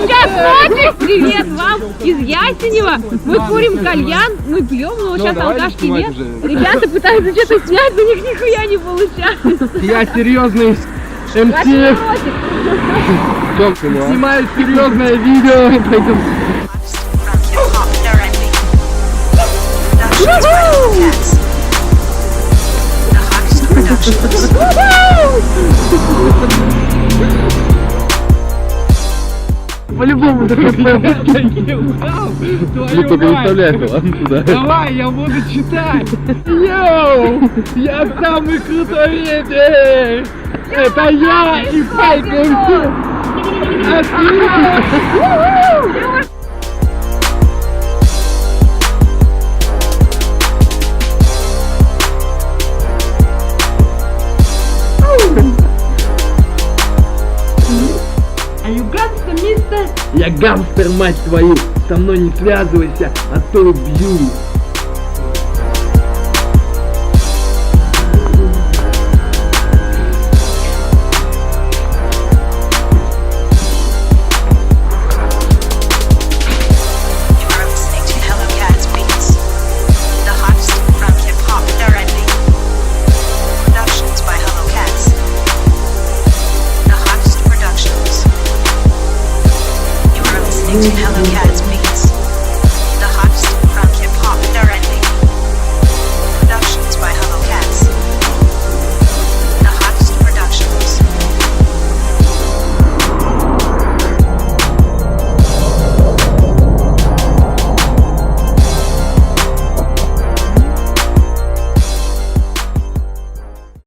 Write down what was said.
сейчас смотришь? Привет вам из Ясенева. Мы курим кальян, мы пьем, но сейчас давайте алкашки снимать нет. Ребята пытаются что-то снять, но у них нихуя не получается. Я серьезный Ротик. снимаю серьезное видео. Пойдем. from По-любому такой Ну только не вставляй этого туда. Давай, я буду читать. Йоу, я самый крутой ветер. Это я и Пайка А юганство место Я гангстер, мать твою! Со мной не связывайся, а то убью! Hello, cats.